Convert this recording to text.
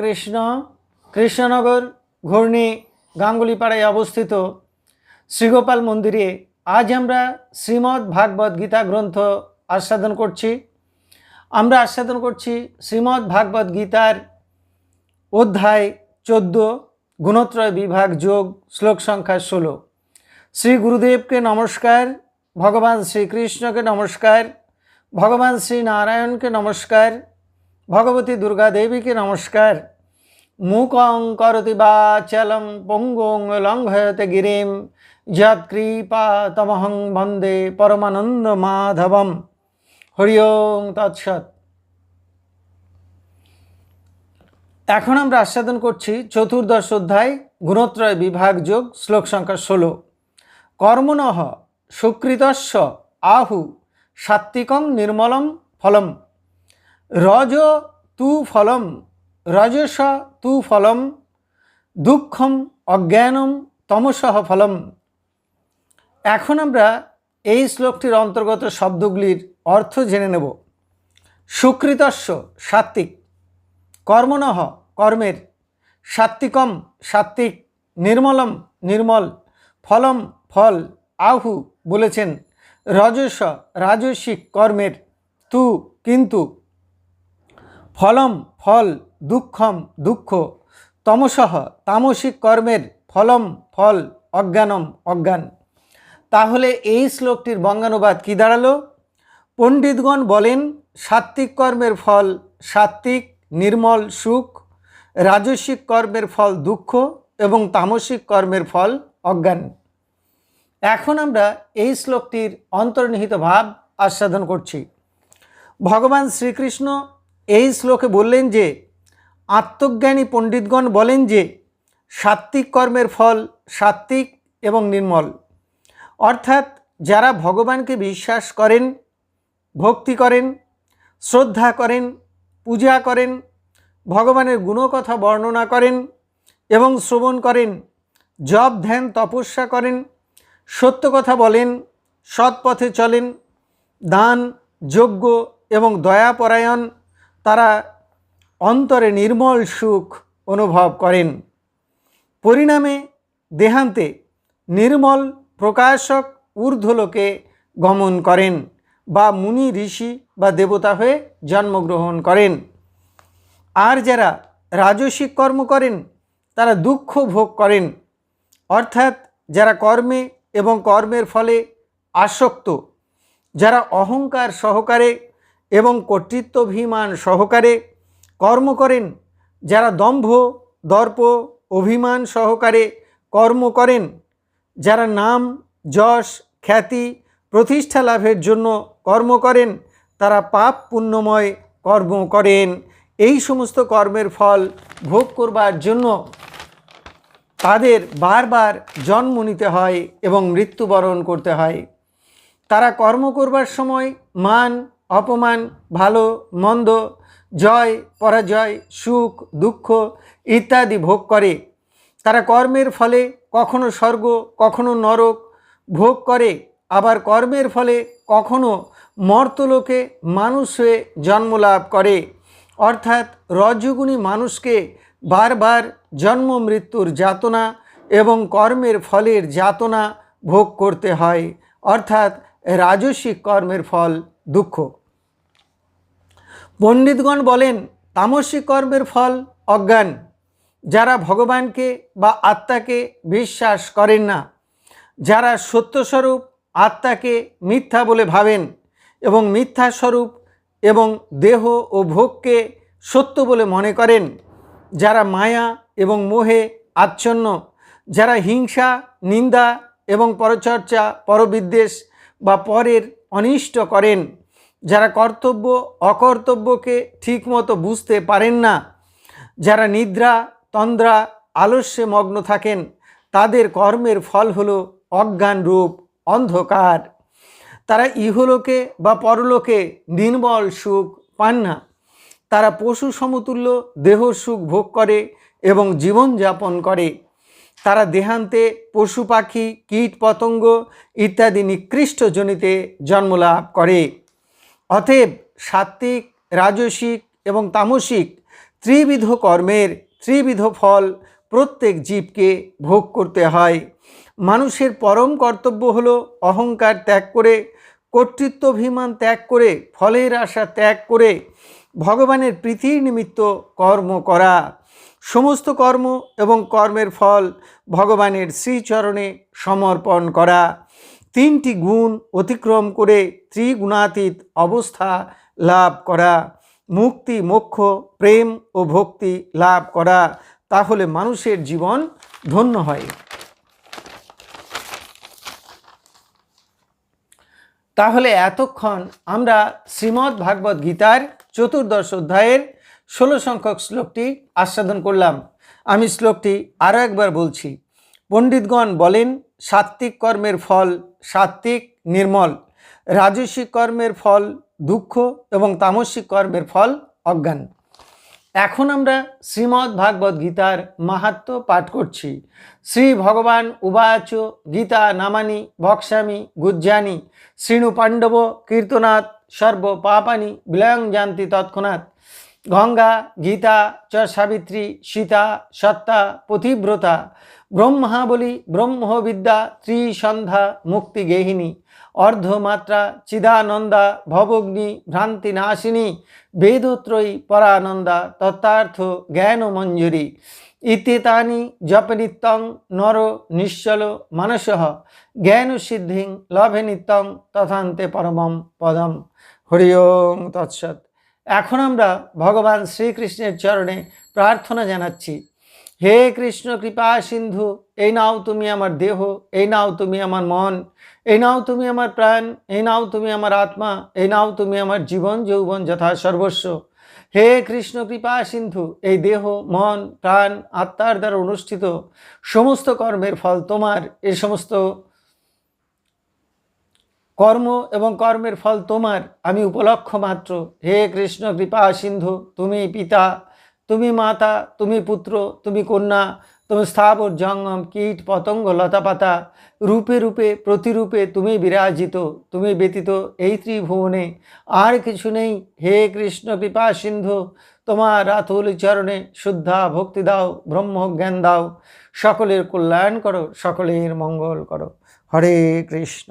কৃষ্ণ, কৃষ্ণনগর ঘূর্ণি গাঙ্গুলিপাড়ায় অবস্থিত শ্রীগোপাল মন্দিরে আজ আমরা শ্রীমদ্ ভাগবত গীতা গ্রন্থ আস্বাদন করছি। আমরা আস্বাদন করছি শ্রীমদ্ ভাগবত গীতার অধ্যায় চোদ্দ, গুণত্রয় বিভাগ যোগ, শ্লোক সংখ্যা ষোলো। শ্রী গুরুদেবকে নমস্কার, ভগবান শ্রীকৃষ্ণকে নমস্কার, ভগবান শ্রী নারায়ণকে নমস্কার ভগবতী দুর্গা দেবীকে নমস্কার। মুকং করতি বাচলং পঙ্গুং লঙ্ঘয়তে গিরিম। যৎকৃপা তমহং বন্দে পরমানন্দ মাধবম। হরি ওং তৎসৎ। এখন আমরা আস্বাদন করছি চতুর্দশ অধ্যায়, গুণত্রয় বিভাগ যোগ, শ্লোক সংখ্যা ষোলো। কর্মণঃ সুকৃতস্য আহু সাত্বিকং নির্মলম ফলম। রজ তু ফলম, রজস তু ফলম, দুঃখম অজ্ঞানম তমসহ ফলম। এখন আমরা এই শ্লোকটির অন্তর্গত শব্দগুলির অর্থ জেনে নেব। সুকৃতস্য সাত্বিক কর্মণঃ কর্মের। সাত্বিকম সাত্বিক নির্মলম, নির্মল। ফলম, ফল। আহু, বলেছেন। রজস রাজস্বিক কর্মের। তু, কিন্তু ফলম, ফল, দুঃখম, দুঃখ, তমসহ তামসিক কর্মের ফলম, ফল, অজ্ঞানম, অজ্ঞান। তাহলে এই শ্লোকটির বঙ্গানুবাদ কি দাঁড়াল? পণ্ডিতগণ বলেন, সাত্ত্বিক কর্মের ফল সাত্ত্বিক, নির্মল, সুখ রাজস্বিক কর্মের ফল দুঃখ এবং তামসিক কর্মের ফল অজ্ঞান। এখন আমরা এই শ্লোকটির অন্তর্নিহিত ভাব আস্বাদন করছি। ভগবান শ্রীকৃষ্ণ এই শ্লোকে বললেন যে, আত্মজ্ঞানী পণ্ডিতগণ বলেন যে, সাত্ত্বিক কর্মের ফল সাত্ত্বিক এবং নির্মল। অর্থাৎ যারা ভগবানকে বিশ্বাস করেন, ভক্তি করেন, শ্রদ্ধা করেন, পূজা করেন, ভগবানের গুণকথা বর্ণনা করেন এবং শ্রবণ করেন, জপ, ধ্যান, তপস্যা করেন, সত্য কথা বলেন সৎ পথে চলেন, দান, যজ্ঞ এবং দয়াপরায়ণ তারা অন্তরে নির্মল সুখ অনুভব করেন। পরিণামে দেহান্তে নির্মল প্রকাশক ঊর্ধ্বলোকে গমন করেন বা মুনি ঋষি বা দেবতা হয়ে জন্মগ্রহণ করেন। আর যারা রাজসিক কর্ম করেন, তারা দুঃখ ভোগ করেন। অর্থাৎ যারা কর্মে এবং কর্মের ফলে আসক্ত, যারা অহংকার সহকারে এবং কর্তৃত্বাভিমান সহকারে কর্ম করেন। যারা দম্ভ, দর্প, অভিমান সহকারে কর্ম করেন, যারা নাম, যশ, খ্যাতি, প্রতিষ্ঠা লাভের জন্য কর্ম করেন, তারা পাপ পুণ্যময় কর্ম করেন। এই সমস্ত কর্মের ফল ভোগ করবার জন্য তাদের বারবার জন্ম নিতে হয় এবং মৃত্যুবরণ করতে হয়। তারা কর্ম করবার সময় মান অপমান, ভালো, মন্দ, জয়, পরাজয়, সুখ, দুঃখ ইত্যাদি ভোগ করে। তারা কর্মের ফলে কখনো স্বর্গ, কখনো নরক ভোগ করে, আবার কর্মের ফলে কখনো মর্তলোকে মানুষ হয়ে জন্মলাভ করে। অর্থাৎ রজগুণী মানুষকে বারবার জন্ম মৃত্যুর যাতনা এবং কর্মের ফলের যাতনা ভোগ করতে হয়। অর্থাৎ রাজস্বিক কর্মের ফল দুঃখ। পণ্ডিতগণ বলেন তামসিক কর্মের ফল অজ্ঞান। যারা ভগবানকে বা আত্মাকে বিশ্বাস করেন না, যারা সত্যস্বরূপ আত্মাকে মিথ্যা বলে ভাবেন এবং মিথ্যা স্বরূপ এবং দেহ ও ভোগকে সত্য বলে মনে করেন, যারা মায়া এবং মোহে আচ্ছন্ন, যারা হিংসা, নিন্দা এবং পরচর্চা, পরবিদ্বেষ বা পরের অনিষ্ট করেন। যারা কর্তব্য, অকর্তব্যকে ঠিকমতো বুঝতে পারেন না, যারা নিদ্রা, তন্দ্রা, আলস্যে মগ্ন থাকেন, তাদের কর্মের ফল হলো অজ্ঞান রূপ, অন্ধকার। তারা ইহলোকে বা পরলোকে নির্মল সুখ পান না। তারা পশু সমতুল্য, দেহ সুখ ভোগ করে এবং জীবনযাপন করে। তারা দেহান্তে পশু পাখি, কীট পতঙ্গ ইত্যাদি নিকৃষ্ট জনিতে জন্মলাভ করে। অতএব সাত্ত্বিক, রাজসিক এবং তামসিক ত্রিবিধ কর্মের ত্রিবিধ ফল প্রত্যেক জীবকে ভোগ করতে হয়। মানুষের পরম কর্তব্য হল অহংকার ত্যাগ করে, কর্তৃত্বভিমান ত্যাগ করে, ফলের আশা ত্যাগ করে, ভগবানের প্রীতির নিমিত্ত কর্ম করা। সমস্ত কর্ম এবং কর্মের ফল ভগবানের শ্রীচরণে সমর্পণ করা। তিনটি গুণ অতিক্রম করে ত্রিগুণাতীত অবস্থা লাভ করা, মুক্তি, মোক্ষ, প্রেম ও ভক্তি লাভ করা, তাহলে মানুষের জীবন ধন্য হয়। তাহলে এতক্ষণ আমরা শ্রীমদ্ ভাগবত গীতার চতুর্দশ অধ্যায়ের ষোলো সংখ্যক শ্লোকটি আস্বাদন করলাম। আমি শ্লোকটি আরও একবার বলছি। পণ্ডিতগণ বলেন, সাত্ত্বিক কর্মের ফল সাত্ত্বিক, নির্মল। রাজস্বিক কর্মের ফল দুঃখ এবং তামসিক কর্মের ফল অজ্ঞান। এখন আমরা শ্রীমদ্ ভাগবত গীতার মাহাত্ম পাঠ করছি। শ্রী ভগবান উবাচ, গীতা নামানি ভক্সামি গুজ্জানি, শ্রীণু পাণ্ডব, কীর্তনাথ, সর্ব পাপানি, বিলয়ং জানতি তৎক্ষণাৎ। গঙ্গা, গীতা চ সাবিত্রী সীতা, সত্তা পতিব্রতা ব্রহ্মাবলী, ব্রহ্মবিদ্যা, ত্রিসন্ধ্যা, মুক্তি গেহিনী, অর্ধমাত্রা, চিদানন্দা, ভবগ্নি ভ্রান্তি নাশিনী বেদত্রয়ী, পরানন্দা, তত্ত্বার্থ জ্ঞান মঞ্জুরি ইত্যেতানি, জপনিত্যং, নর, নিশ্চল মানস জ্ঞান সিদ্ধিং লভে নিত্যং, তথান্তে পরমম পদম। হরি ওং তৎসৎ। এখন আমরা ভগবান শ্রীকৃষ্ণের চরণে প্রার্থনা জানাচ্ছি, হে কৃষ্ণ কৃপা সিন্ধু, এই নাও তুমি আমার দেহ, এই নাও তুমি আমার মন, এই নাও তুমি আমার প্রাণ, এই নাও তুমি আমার আত্মা, এই নাও তুমি আমার জীবন যৌবন যথা সর্বস্ব। হে কৃষ্ণ কৃপা সিন্ধু, এই দেহ, মন, প্রাণ, আত্মার দ্বারা অনুষ্ঠিত সমস্ত কর্মের ফল তোমার এই সমস্ত কর্ম এবং কর্মের ফল তোমার। আমি উপলক্ষ মাত্র। হে কৃষ্ণ, কৃপা সিন্ধু, তুমি পিতা, তুমি মাতা, তুমি পুত্র, তুমি কন্যা, তুমি স্থাবর জঙ্গম, কীট, পতঙ্গ, লতাপাতা, রূপে রূপে, প্রতিরূপে তুমি বিরাজিত, তুমি ব্যতীত এই ত্রিভুবনে আর কিছু নেই। হে কৃষ্ণ, কৃপা সিন্ধু, তোমার রাতুল চরণে শুদ্ধা ভক্তি দাও ব্রহ্ম জ্ঞান দাও। সকলের কল্যাণ করো, সকলের মঙ্গল করো। হরে কৃষ্ণ।